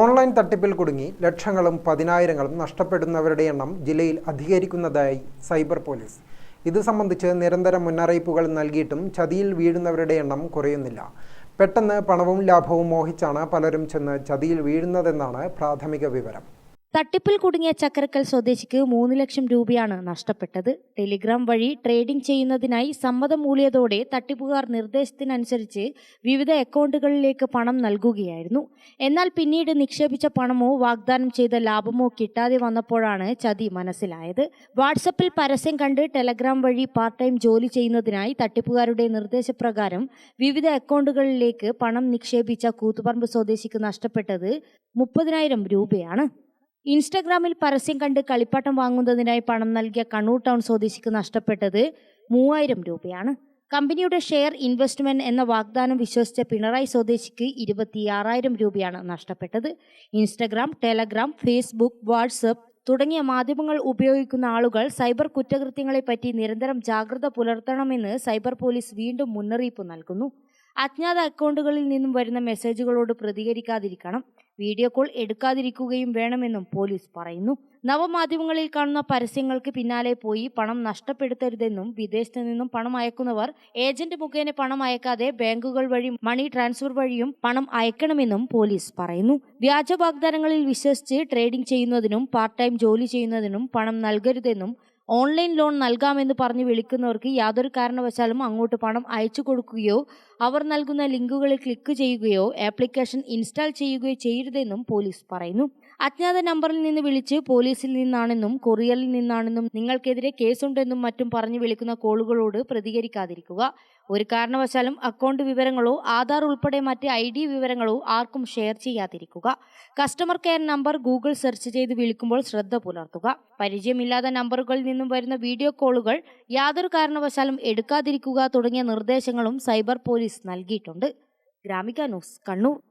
Online തട്ടിപ്പിൽ കുടുങ്ങി ലക്ഷങ്ങളും പതിനായിരങ്ങളും നഷ്ടപ്പെടുന്നവരുടെ എണ്ണം ജില്ലയിൽ അധികരിക്കുന്നതായി സൈബർ പോലീസ്. ഇത് സംബന്ധിച്ച് നിരന്തരം മുന്നറിയിപ്പുകൾ നൽകിയിട്ടും ചതിയിൽ വീഴുന്നവരുടെ എണ്ണം കുറയുന്നില്ല. പെട്ടെന്ന് പണവും ലാഭവും മോഹിച്ചാണ് പലരും ചെന്ന് ചതിയിൽ വീഴുന്നതെന്നാണ് പ്രാഥമിക വിവരം. തട്ടിപ്പിൽ കുടുങ്ങിയ ചക്കരക്കൽ സ്വദേശിക്ക് മൂന്ന് ലക്ഷം രൂപയാണ് നഷ്ടപ്പെട്ടത്. ടെലിഗ്രാം വഴി ട്രേഡിംഗ് ചെയ്യുന്നതിനായി സമ്മതം മൂളിയതോടെ തട്ടിപ്പുകാർ നിർദ്ദേശത്തിനനുസരിച്ച് വിവിധ അക്കൗണ്ടുകളിലേക്ക് പണം നൽകുകയായിരുന്നു. എന്നാൽ പിന്നീട് നിക്ഷേപിച്ച പണമോ വാഗ്ദാനം ചെയ്ത ലാഭമോ കിട്ടാതെ വന്നപ്പോഴാണ് ചതി മനസ്സിലായത്. വാട്സപ്പിൽ പരസ്യം കണ്ട് ടെലഗ്രാം വഴി പാർട്ട് ടൈം ജോലി ചെയ്യുന്നതിനായി തട്ടിപ്പുകാരുടെ നിർദ്ദേശപ്രകാരം വിവിധ അക്കൗണ്ടുകളിലേക്ക് പണം നിക്ഷേപിച്ച കൂത്തുപറമ്പ് സ്വദേശിക്ക് നഷ്ടപ്പെട്ടത് മുപ്പതിനായിരം രൂപയാണ്. ഇൻസ്റ്റഗ്രാമിൽ പരസ്യം കണ്ട് കളിപ്പാട്ടം വാങ്ങുന്നതിനായി പണം നൽകിയ കണ്ണൂർ ടൗൺ സ്വദേശിക്ക് നഷ്ടപ്പെട്ടത് മൂവായിരം രൂപയാണ്. കമ്പനിയുടെ ഷെയർ ഇൻവെസ്റ്റ്മെന്റ് എന്ന വാഗ്ദാനം വിശ്വസിച്ച പിണറായി സ്വദേശിക്ക് ഇരുപത്തിയാറായിരം രൂപയാണ് നഷ്ടപ്പെട്ടത്. ഇൻസ്റ്റഗ്രാം ടെലഗ്രാം ഫേസ്ബുക്ക് വാട്സപ്പ് തുടങ്ങിയ മാധ്യമങ്ങൾ ഉപയോഗിക്കുന്ന ആളുകൾ സൈബർ കുറ്റകൃത്യങ്ങളെപ്പറ്റി നിരന്തരം ജാഗ്രത പുലർത്തണമെന്ന് സൈബർ പോലീസ് വീണ്ടും മുന്നറിയിപ്പ് നൽകുന്നു. അജ്ഞാത അക്കൗണ്ടുകളിൽ നിന്നും വരുന്ന മെസ്സേജുകളോട് പ്രതികരിക്കാതിരിക്കണം. വീഡിയോ കോൾ എടുക്കാതിരിക്കുകയും വേണമെന്നും പോലീസ് പറയുന്നു. നവമാധ്യമങ്ങളിൽ കാണുന്ന പരസ്യങ്ങൾക്ക് പിന്നാലെ പോയി പണം നഷ്ടപ്പെടുത്തരുതെന്നും വിദേശത്ത് നിന്നും പണം അയക്കുന്നവർ ഏജന്റ് മുഖേന പണം അയക്കാതെ ബാങ്കുകൾ വഴി മണി ട്രാൻസ്ഫർ വഴിയും പണം അയക്കണമെന്നും പോലീസ് പറയുന്നു. വ്യാജ വാഗ്ദാനങ്ങളിൽ വിശ്വസിച്ച് ട്രേഡിംഗ് ചെയ്യുന്നതിനും പാർട്ട് ടൈം ജോലി ചെയ്യുന്നതിനും പണം നൽകരുതെന്നും ഓൺലൈൻ ലോൺ നൽകാമെന്ന് പറഞ്ഞ് വിളിക്കുന്നവർക്ക് യാതൊരു കാരണവശാലും അങ്ങോട്ട് പണം അയച്ചു കൊടുക്കുകയോ അവർ നൽകുന്ന ലിങ്കുകളിൽ ക്ലിക്ക് ചെയ്യുകയോ ആപ്ലിക്കേഷൻ ഇൻസ്റ്റാൾ ചെയ്യുകയോ ചെയ്യരുതെന്നും പോലീസ് പറയുന്നു. അജ്ഞാത നമ്പറിൽ നിന്ന് വിളിച്ച് പോലീസിൽ നിന്നാണെന്നും കൊറിയറിൽ നിന്നാണെന്നും നിങ്ങൾക്കെതിരെ കേസുണ്ടെന്നും മറ്റും പറഞ്ഞു വിളിക്കുന്ന കോളുകളോട് പ്രതികരിക്കാതിരിക്കുക. ഒരു കാരണവശാലും അക്കൗണ്ട് വിവരങ്ങളോ ആധാർ ഉൾപ്പെടെ മറ്റ് ഐ ഡി വിവരങ്ങളോ ആർക്കും ഷെയർ ചെയ്യാതിരിക്കുക. Customer care number Google search ചെയ്ത് വിളിക്കുമ്പോൾ ശ്രദ്ധ പുലർത്തുക. പരിചയമില്ലാത്ത നമ്പറുകളിൽ നിന്നും വരുന്ന വീഡിയോ കോളുകൾ യാതൊരു കാരണവശാലും എടുക്കാതിരിക്കുക തുടങ്ങിയ നിർദ്ദേശങ്ങളും സൈബർ പോലീസ് നൽകിയിട്ടുണ്ട്. ഗ്രാമിക ന്യൂസ് കണ്ണൂർ.